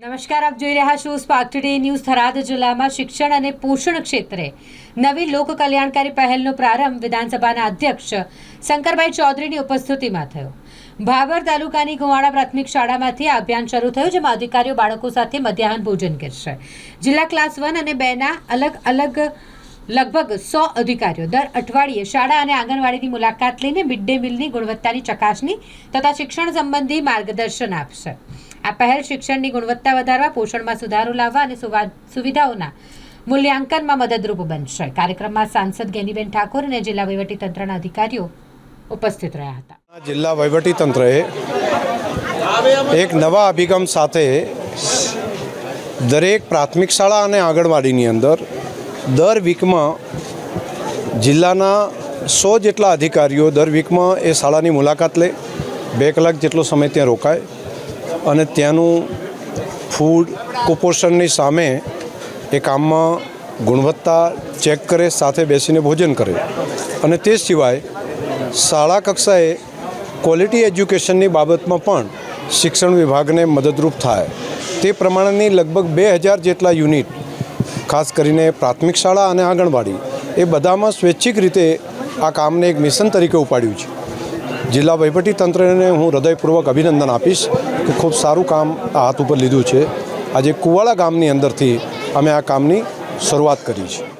નમસ્કાર, આપ જોઈ રહ્યા છો સ્પાર્ક ટુડે ન્યૂઝ થરાદ જિલ્લામાં શિક્ષણ અને પોષણ ક્ષેત્રે નવી લોક કલ્યાણકારી પહેલનો પ્રારંભ વિધાનસભાના અધ્યક્ષ શંકરભાઈ ચૌધરીની ઉપસ્થિતિમાં થયો. ભાભર તાલુકાની ગુવાડા પ્રાથમિક શાળામાંથી આ અભિયાન શરૂ થયું, જેમાં અધિકારીઓ બાળકો સાથે મધ્યાહન ભોજન કરશે. જિલ્લા ક્લાસ વન અને બેના અલગ અલગ લગભગ સો અધિકારીઓ દર અઠવાડિયે શાળા અને આંગણવાડીની મુલાકાત લઈને મિડ ડે મીલની ગુણવત્તાની ચકાસણી તથા શિક્ષણ સંબંધી માર્ગદર્શન આપશે. આ પહેલ શિક્ષણની ગુણવત્તા વધારવા, પોષણમાં સુધારો લાવવા અને સુવા- સુવિધાઓના મૂલ્યાંકનમાં મદદરૂપ બનશે. કાર્યક્રમમાં સાંસદ ગેનીબેન ઠાકોર અને જિલ્લા વહીવટીતંત્રના અધિકારીઓ ઉપસ્થિત રહ્યા હતા. જિલ્લા વહીવટીતંત્રએ એક નવા અભિગમ સાથે દરેક પ્રાથમિક શાળા અને આંગણવાડીની અંદર દર વીકમાં જિલ્લાના સો જેટલા અધિકારીઓ દર વીકમાં એ શાળાની મુલાકાત લે. બે કલાક જેટલો સમય ત્યાં રોકાય. અને ત્યાંનું ફૂડ કુપોષણની સામે એ કામમાં ગુણવત્તા ચેક કરે, સાથે બેસીને ભોજન કરે. અને તે સિવાય શાળા કક્ષાએ ક્વોલિટી એજ્યુકેશનની બાબતમાં પણ શિક્ષણ વિભાગને મદદરૂપ થાય. તે પ્રમાણેની લગભગ બે હજાર જેટલા યુનિટ ખાસ કરીને પ્રાથમિક શાળા અને આંગણવાડી, એ બધામાં સ્વૈચ્છિક રીતે આ કામને એક મિશન તરીકે ઉપાડ્યું છે. જિલ્લા વહીવટી તંત્રને હું હૃદયપૂર્વક અભિનંદન આપીશ કે ખૂબ સારું કામ આ હાથ ઉપર લીધું છે. આજે કુવાળા ગામની અંદરથી અમે આ કામની શરૂઆત કરી છે.